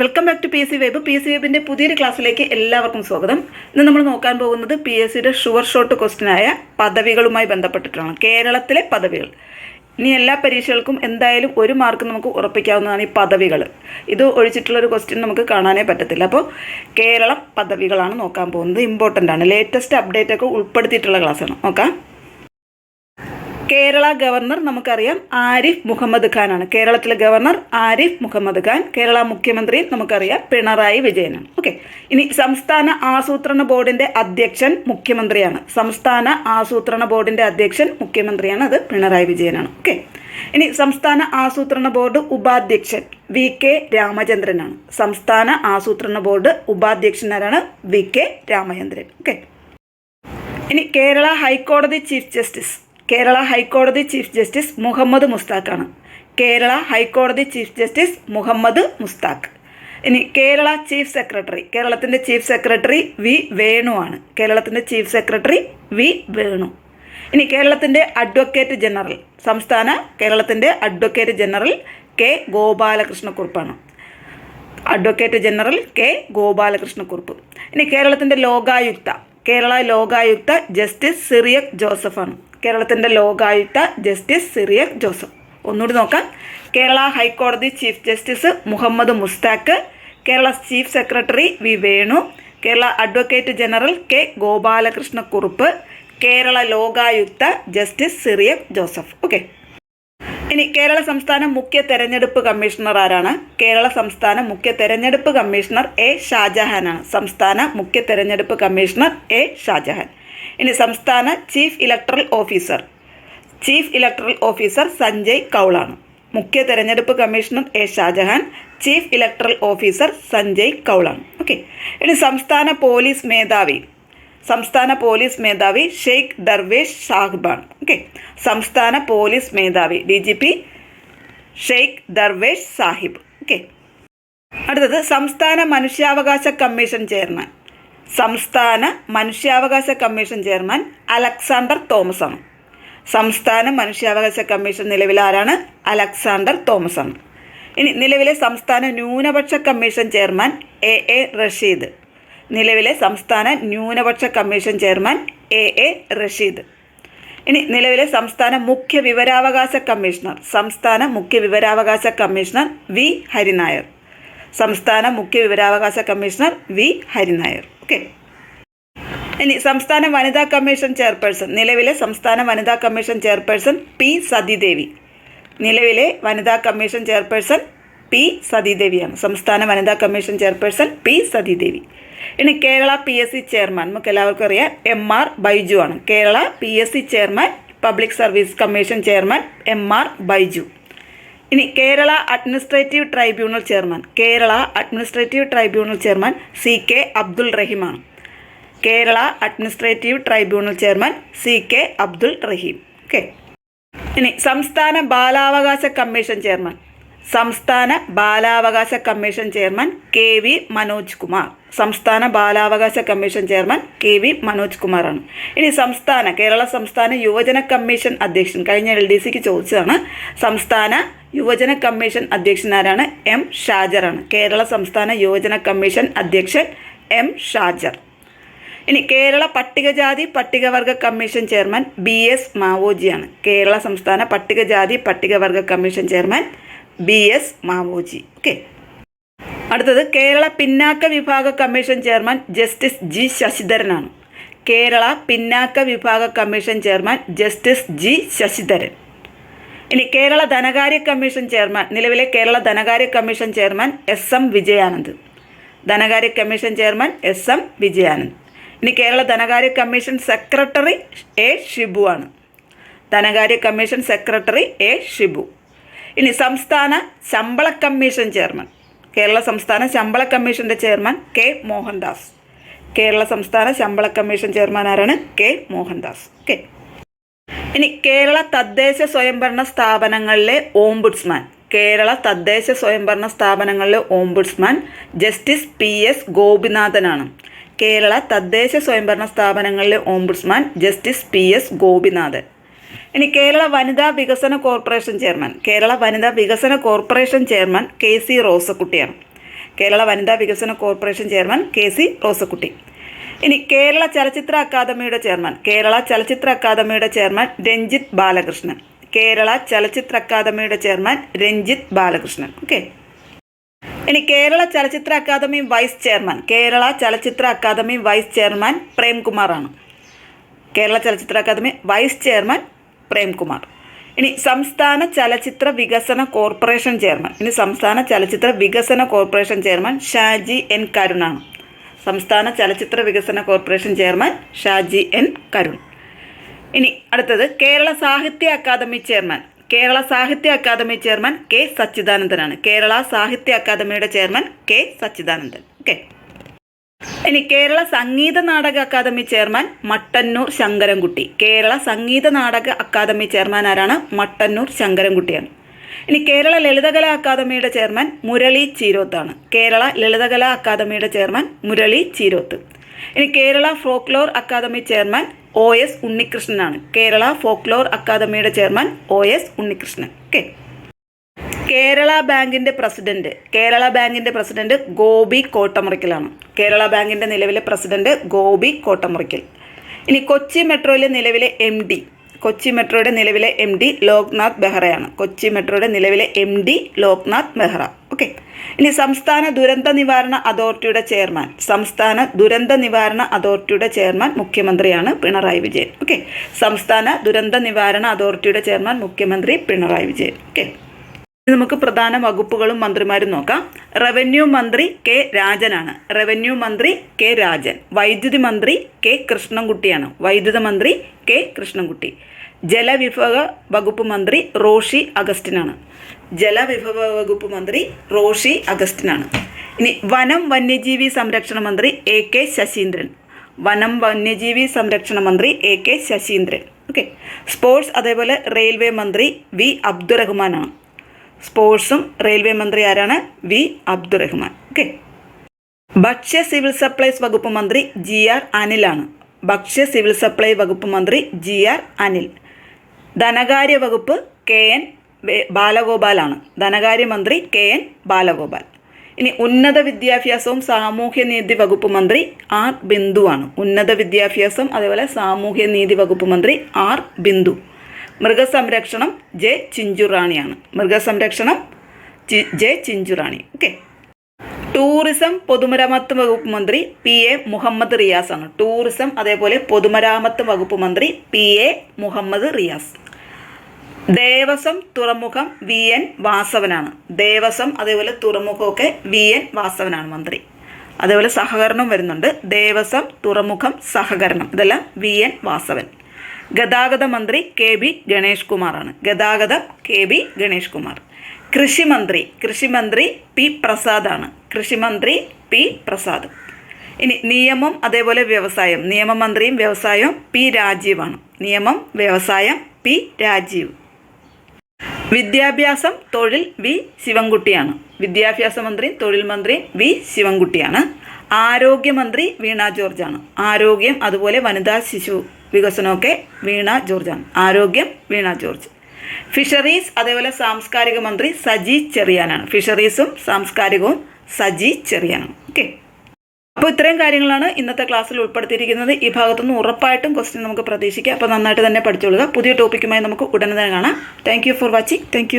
Welcome back to P S C web. P S C വെബിന്റെ പുതിയൊരു ക്ലാസ്സിലേക്ക് എല്ലാവർക്കും സ്വാഗതം. ഇന്ന് നമ്മൾ നോക്കാൻ പോകുന്നത് പി എസ് സിയുടെ ഷുവർ ഷോട്ട് ക്വസ്റ്റിനായ പദവികളുമായി ബന്ധപ്പെട്ടിട്ടാണ് കേരളത്തിലെ പദവികൾ. ഇനി എല്ലാ പരീക്ഷകൾക്കും എന്തായാലും ഒരു മാർക്ക് നമുക്ക് ഉറപ്പിക്കാവുന്നതാണ് ഈ പദവികൾ. ഇത് ഒഴിച്ചിട്ടുള്ളൊരു ക്വസ്റ്റ്യൻ നമുക്ക് കാണാനേ പറ്റത്തില്ല. അപ്പോൾ കേരളം പദവികളാണ് നോക്കാൻ പോകുന്നത്. ഇമ്പോർട്ടന്റ് ആണ്. ലേറ്റസ്റ്റ് അപ്ഡേറ്റ് ഒക്കെ ഉൾപ്പെടുത്തിയിട്ടുള്ള ക്ലാസ്സാണ്. നോക്കാം. കേരള ഗവർണർ നമുക്കറിയാം ആരിഫ് മുഹമ്മദ് ഖാനാണ് കേരളത്തിലെ ഗവർണർ ആരിഫ് മുഹമ്മദ് ഖാൻ കേരള മുഖ്യമന്ത്രി നമുക്കറിയാം പിണറായി വിജയനാണ്. ഓക്കെ ഇനി സംസ്ഥാന ആസൂത്രണ ബോർഡിന്റെ അധ്യക്ഷൻ മുഖ്യമന്ത്രിയാണ്. സംസ്ഥാന ആസൂത്രണ ബോർഡിന്റെ അധ്യക്ഷൻ മുഖ്യമന്ത്രിയാണ് അത് പിണറായി വിജയനാണ്. ഓക്കെ ഇനി സംസ്ഥാന ആസൂത്രണ ബോർഡ് ഉപാധ്യക്ഷൻ വി കെ രാമചന്ദ്രനാണ്. സംസ്ഥാന ആസൂത്രണ ബോർഡ് ഉപാധ്യക്ഷനാരാണ് വി കെ രാമചന്ദ്രൻ. ഓക്കെ ഇനി കേരള ഹൈക്കോടതി ചീഫ് ജസ്റ്റിസ് കേരള ഹൈക്കോടതി ചീഫ് ജസ്റ്റിസ് മുഹമ്മദ് മുസ്താഖാണ് കേരള ഹൈക്കോടതി ചീഫ് ജസ്റ്റിസ് മുഹമ്മദ് മുസ്താഖ് ഇനി കേരള ചീഫ് സെക്രട്ടറി കേരളത്തിന്റെ ചീഫ് സെക്രട്ടറി വി വേണു ആണ്. കേരളത്തിന്റെ ചീഫ് സെക്രട്ടറി വി വേണു. ഇനി കേരളത്തിന്റെ അഡ്വക്കേറ്റ് ജനറൽ സംസ്ഥാന കേരളത്തിന്റെ advocate general K ഗോപാലകൃഷ്ണക്കുറുപ്പാണ്. Advocate general K Gopalakrishna Kurup. ഇനി കേരളത്തിന്റെ ലോകായുക്ത കേരള ലോകായുക്ത ജസ്റ്റിസ് സിറിയക് ജോസഫാണ്. കേരളത്തിന്റെ ലോകായുക്ത ജസ്റ്റിസ് സിറിയക് ജോസഫ്. ഒന്നുകൂടി നോക്കാം. കേരള ഹൈക്കോടതി chief justice Muhammad Mushtaq Kerala chief secretary V Venu Kerala advocate general K Gopalakrishna Kurup Kerala Lokayukta justice Cyriac Joseph. Okay. ഇനി കേരള സംസ്ഥാന മുഖ്യ തെരഞ്ഞെടുപ്പ് കമ്മീഷണർ ആരാണ്? കേരള സംസ്ഥാന മുഖ്യ തെരഞ്ഞെടുപ്പ് കമ്മീഷണർ എ ഷാജഹാനാണ്. സംസ്ഥാന മുഖ്യ തെരഞ്ഞെടുപ്പ് കമ്മീഷണർ എ ഷാജഹാൻ. ഇനി സംസ്ഥാന chief electoral officer. Chief electoral officer Sanjay കൗളാണ്. മുഖ്യ തെരഞ്ഞെടുപ്പ് commissioner A Shajahan chief electoral officer Sanjay കൗളാണ്. Okay. ഇനി സംസ്ഥാന പോലീസ് മേധാവി. സംസ്ഥാന പോലീസ് മേധാവി ഷെയ്ഖ് ദർവേഷ് സാഹിബാണ്. ഓക്കെ. സംസ്ഥാന പോലീസ് മേധാവി D G P Sheikh Darvesh Sahib. Okay. അടുത്തത് സംസ്ഥാന മനുഷ്യാവകാശ കമ്മീഷൻ ചെയർമാൻ. സംസ്ഥാന മനുഷ്യാവകാശ കമ്മീഷൻ ചെയർമാൻ അലക്സാണ്ടർ തോമസ് ആണ് സംസ്ഥാന മനുഷ്യാവകാശ കമ്മീഷൻ നിലവിലെ ആരാണ്? അലക്സാണ്ടർ തോമസ് ആണ് ഇനി നിലവിലെ സംസ്ഥാന ന്യൂനപക്ഷ commission chairman A A Rasheed. നിലവിലെ സംസ്ഥാന ന്യൂനപക്ഷ commission chairman A A Rasheed. ഇനി നിലവിലെ സംസ്ഥാന മുഖ്യ വിവരാവകാശ കമ്മീഷണർ സംസ്ഥാന മുഖ്യ വിവരാവകാശ കമ്മീഷണർ വി ഹരിനായർ. സംസ്ഥാന മുഖ്യ വിവരാവകാശ കമ്മീഷണർ വി ഹരിനായർ. ഓക്കെ. ഇനി സംസ്ഥാന വനിതാ കമ്മീഷൻ ചെയർപേഴ്സൺ. നിലവിലെ സംസ്ഥാന വനിതാ കമ്മീഷൻ ചെയർപേഴ്സൺ പി സതിദേവി. നിലവിലെ വനിതാ കമ്മീഷൻ ചെയർപേഴ്സൺ പി സതിദേവിയാണ്. സംസ്ഥാന വനിതാ കമ്മീഷൻ ചെയർപേഴ്സൺ പി സതിദേവി. ഇനി Kerala P S C chairman. നമുക്ക് എല്ലാവർക്കും അറിയാം എം ആർ ബൈജു ആണ്. Kerala P S C chairman public service commission chairman M R Baiju. ഇനി Kerala administrative tribunal chairman. Kerala administrative tribunal chairman C K Abdul റഹീമാണ്. Kerala administrative tribunal chairman C K Abdul Rahim. Okay. ഇനി സംസ്ഥാന ബാലാവകാശ commission chairman. സംസ്ഥാന ബാലാവകാശ commission chairman K V Manoj Kumar. സംസ്ഥാന ബാലാവകാശ commission chairman K V Manoj കുമാറാണ്. ഇനി സംസ്ഥാന കേരള സംസ്ഥാന യുവജന കമ്മീഷൻ അധ്യക്ഷൻ കഴിഞ്ഞ എൽ ഡി സിക്ക് ചോദിച്ചതാണ് സംസ്ഥാന യുവജന കമ്മീഷൻ അധ്യക്ഷൻ ആരാണ്? എം ഷാജറാണ്. കേരള സംസ്ഥാന യുവജന കമ്മീഷൻ അധ്യക്ഷൻ എം ഷാജർ. ഇനി കേരള പട്ടികജാതി പട്ടികവർഗ കമ്മീഷൻ ചെയർമാൻ ബി എസ് മാവോജിയാണ്. കേരള സംസ്ഥാന പട്ടികജാതി പട്ടികവർഗ commission chairman B S Mavoji. Okay. അടുത്തത് കേരള പിന്നാക്ക വിഭാഗ കമ്മീഷൻ ചെയർമാൻ ജസ്റ്റിസ് ജി ശശിധരനാണ്. കേരള പിന്നാക്ക വിഭാഗ commission chairman justice G Sasidharan. ഇനി കേരള ധനകാര്യ കമ്മീഷൻ ചെയർമാൻ നിലവിലെ കേരള ധനകാര്യ commission chairman S M Vijayanand. ധനകാര്യ commission chairman S M Vijayanand. ഇനി കേരള ധനകാര്യ കമ്മീഷൻ സെക്രട്ടറി എ ഷിബു ആണ് ധനകാര്യ കമ്മീഷൻ സെക്രട്ടറി എ ഷിബു. ഇനി സംസ്ഥാന ശമ്പള കമ്മീഷൻ ചെയർമാൻ. കേരള സംസ്ഥാന ശമ്പള കമ്മീഷന്റെ ചെയർമാൻ കെ മോഹൻദാസ്. കേരള സംസ്ഥാന ശമ്പള കമ്മീഷൻ ചെയർമാൻ ആരാണ്? കെ മോഹൻദാസ്. ഓക്കെ. ഇനി കേരള തദ്ദേശ സ്വയംഭരണ സ്ഥാപനങ്ങളിലെ ഓംബുഡ്സ്മാൻ. കേരള തദ്ദേശ സ്വയംഭരണ സ്ഥാപനങ്ങളിലെ ഓംബുഡ്സ്മാൻ ജസ്റ്റിസ് പി എസ് ഗോപിനാഥനാണ്. കേരള തദ്ദേശ സ്വയംഭരണ സ്ഥാപനങ്ങളിലെ ombudsman justice P S Gopinathan. ഇനി കേരള വനിതാ വികസന കോർപ്പറേഷൻ ചെയർമാൻ. കേരള വനിതാ വികസന കോർപ്പറേഷൻ ചെയർമാൻ കെ സി റോസക്കുട്ടിയാണ്. കേരള വനിതാ വികസന corporation chairman K C Rosakutty. ഇനി കേരള ചലച്ചിത്ര അക്കാദമിയുടെ ചെയർമാൻ. കേരള ചലച്ചിത്ര അക്കാദമിയുടെ ചെയർമാൻ രഞ്ജിത്ത് ബാലകൃഷ്ണൻ. കേരള ചലച്ചിത്ര അക്കാദമിയുടെ ചെയർമാൻ രഞ്ജിത്ത് ബാലകൃഷ്ണൻ. ഓക്കെ. ഇനി കേരള ചലച്ചിത്ര അക്കാദമി വൈസ് ചെയർമാൻ. കേരള ചലച്ചിത്ര അക്കാദമി വൈസ് ചെയർമാൻ പ്രേംകുമാറാണ്. കേരള ചലച്ചിത്ര അക്കാദമി വൈസ് ചെയർമാൻ പ്രേംകുമാർ. ഇനി സംസ്ഥാന ചലച്ചിത്ര വികസന കോർപ്പറേഷൻ ചെയർമാൻ. ഇനി സംസ്ഥാന ചലച്ചിത്ര വികസന കോർപ്പറേഷൻ ചെയർമാൻ ഷാജി എൻ കരുണാണ്. സംസ്ഥാന ചലച്ചിത്ര വികസന corporation chairman Shaji N Karun. ഇനി അടുത്തത് കേരള സാഹിത്യ അക്കാദമി ചെയർമാൻ. കേരള സാഹിത്യ അക്കാദമി ചെയർമാൻ കെ സച്ചിദാനന്ദനാണ്. കേരള സാഹിത്യ അക്കാദമിയുടെ ചെയർമാൻ കെ സച്ചിദാനന്ദൻ. ഓക്കെ. ഇനി കേരള സംഗീത നാടക അക്കാദമി ചെയർമാൻ മട്ടന്നൂർ ശങ്കരൻകുട്ടി. കേരള സംഗീത നാടക അക്കാദമി ചെയർമാൻ ആരാണ്? മട്ടന്നൂർ ശങ്കരൻകുട്ടിയാണ്. ഇനി കേരള ലളിതകലാ അക്കാദമിയുടെ ചെയർമാൻ മുരളി ചീരോത്താണ്. കേരള ലളിതകലാ അക്കാദമിയുടെ ചെയർമാൻ മുരളി ചീരോത്ത്. ഇനി Kerala folklore academy chairman O S ഉണ്ണികൃഷ്ണനാണ്. Kerala folklore അക്കാദമിയുടെ chairman O S Unnikrishnan. Okay Kerala ബാങ്കിന്റെ പ്രസിഡന്റ് കേരള ബാങ്കിന്റെ പ്രസിഡന്റ് ഗോപി കോട്ടമുറിക്കലാണ്. കേരള ബാങ്കിന്റെ നിലവിലെ പ്രസിഡന്റ് ഗോപി കോട്ടമുറിക്കൽ. ഇനി കൊച്ചി മെട്രോയിലെ നിലവിലെ എം ഡി കൊച്ചി മെട്രോയുടെ നിലവിലെ എം ഡി ലോക്നാഥ് ബെഹ്റയാണ്. കൊച്ചി മെട്രോയുടെ നിലവിലെ M D Loknath Behra. Okay ഇനി സംസ്ഥാന ദുരന്ത നിവാരണ അതോറിറ്റിയുടെ ചെയർമാൻ സംസ്ഥാന ദുരന്ത നിവാരണ അതോറിറ്റിയുടെ ചെയർമാൻ മുഖ്യമന്ത്രിയാണ് പിണറായി വിജയൻ. ഓക്കെ സംസ്ഥാന ദുരന്ത നിവാരണ അതോറിറ്റിയുടെ ചെയർമാൻ മുഖ്യമന്ത്രി പിണറായി വിജയൻ. ഓക്കെ നമുക്ക് പ്രധാന വകുപ്പുകളും മന്ത്രിമാരും നോക്കാം. റവന്യൂ മന്ത്രി കെ രാജനാണ്. റവന്യൂ മന്ത്രി കെ രാജൻ. വൈദ്യുതി മന്ത്രി കെ കൃഷ്ണൻകുട്ടിയാണ്. വൈദ്യുത മന്ത്രി കെ കൃഷ്ണൻകുട്ടി. ജലവിഭവ വകുപ്പ് മന്ത്രി റോഷി അഗസ്റ്റിനാണ്. ജലവിഭവ വകുപ്പ് മന്ത്രി റോഷി അഗസ്റ്റിനാണ്. ഇനി വനം വന്യജീവി സംരക്ഷണ മന്ത്രി എ കെ ശശീന്ദ്രൻ. വനം വന്യജീവി സംരക്ഷണ മന്ത്രി A K Saseendran. Okay. Sports അതേപോലെ റെയിൽവേ മന്ത്രി വി അബ്ദുറഹ്മാനാണ്. സ്പോർട്സും റെയിൽവേ മന്ത്രി ആരാണ്? വി. അബ്ദുറഹ്മാൻ. ഓക്കെ. ഭക്ഷ്യ സിവിൽ സപ്ലൈസ് വകുപ്പ് മന്ത്രി ജി. ആർ. അനിലാണ്. ഭക്ഷ്യ സിവിൽ സപ്ലൈ വകുപ്പ് മന്ത്രി ജി. ആർ. അനിൽ. ധനകാര്യ വകുപ്പ് കെ. എൻ. ബാലഗോപാലാണ്. ധനകാര്യമന്ത്രി കെ. എൻ. ബാലഗോപാൽ. ഇനി ഉന്നത വിദ്യാഭ്യാസവും സാമൂഹ്യനീതി വകുപ്പ് മന്ത്രി ആർ. ബിന്ദുവാണ്. ഉന്നത വിദ്യാഭ്യാസം അതേപോലെ സാമൂഹ്യനീതി വകുപ്പ് മന്ത്രി ആർ. ബിന്ദു. മൃഗസംരക്ഷണം ജെ ചിഞ്ചുറാണിയാണ്. മൃഗസംരക്ഷണം ജി- ചിഞ്ചുറാണി. ഓക്കെ. ടൂറിസം പൊതുമരാമത്ത് വകുപ്പ് മന്ത്രി പി എ മുഹമ്മദ് റിയാസ് ആണ് ടൂറിസം അതേപോലെ പൊതുമരാമത്ത് വകുപ്പ് മന്ത്രി പി എ മുഹമ്മദ് റിയാസ്. ദേവസ്വം തുറമുഖം വി എൻ വാസവനാണ്. ദേവസ്വം അതേപോലെ തുറമുഖമൊക്കെ വി എൻ വാസവനാണ് മന്ത്രി. അതേപോലെ സഹകരണം വരുന്നുണ്ട്. ദേവസ്വം തുറമുഖം സഹകരണം. ഇതെല്ലാം വി എൻ വാസവൻ. ഗതാഗത മന്ത്രി കെ ബി ഗണേഷ് കുമാറാണ്. ഗതാഗതം കെ ബി ഗണേഷ് കുമാർ. കൃഷിമന്ത്രി കൃഷിമന്ത്രി പി പ്രസാദാണ്. കൃഷിമന്ത്രി പി പ്രസാദ്. ഇനി നിയമം അതേപോലെ വ്യവസായം. നിയമമന്ത്രിയും വ്യവസായവും പി രാജീവാണ്. നിയമം വ്യവസായം പി രാജീവ്. വിദ്യാഭ്യാസം തൊഴിൽ വി ശിവൻകുട്ടിയാണ്. വിദ്യാഭ്യാസ മന്ത്രിയും തൊഴിൽ മന്ത്രിയും വി ശിവൻകുട്ടിയാണ്. ആരോഗ്യമന്ത്രി വീണ ജോർജാണ്. ആരോഗ്യം അതുപോലെ വനിതാ ശിശു വികസനമൊക്കെ വീണ ജോർജാണ്. ആരോഗ്യം വീണ ജോർജ്. ഫിഷറീസ് അതേപോലെ സാംസ്കാരിക മന്ത്രി സജി ചെറിയാനാണ്. ഫിഷറീസും സാംസ്കാരികവും സജി ചെറിയാനാണ്. ഓക്കെ. അപ്പോൾ ഇത്രയും കാര്യങ്ങളാണ് ഇന്നത്തെ ക്ലാസ്സിൽ ഉൾപ്പെടുത്തിയിരിക്കുന്നത്. ഈ ഭാഗത്തുനിന്ന് ഉറപ്പായിട്ടും ക്വസ്റ്റ്യൻ നമുക്ക് പ്രതീക്ഷിക്കാം. അപ്പോൾ നന്നായിട്ട് തന്നെ പഠിച്ചുകൊള്ളുക പുതിയ ടോപ്പിക്കുമായി നമുക്ക് ഉടനെ തന്നെ കാണാം. Thank for watching thank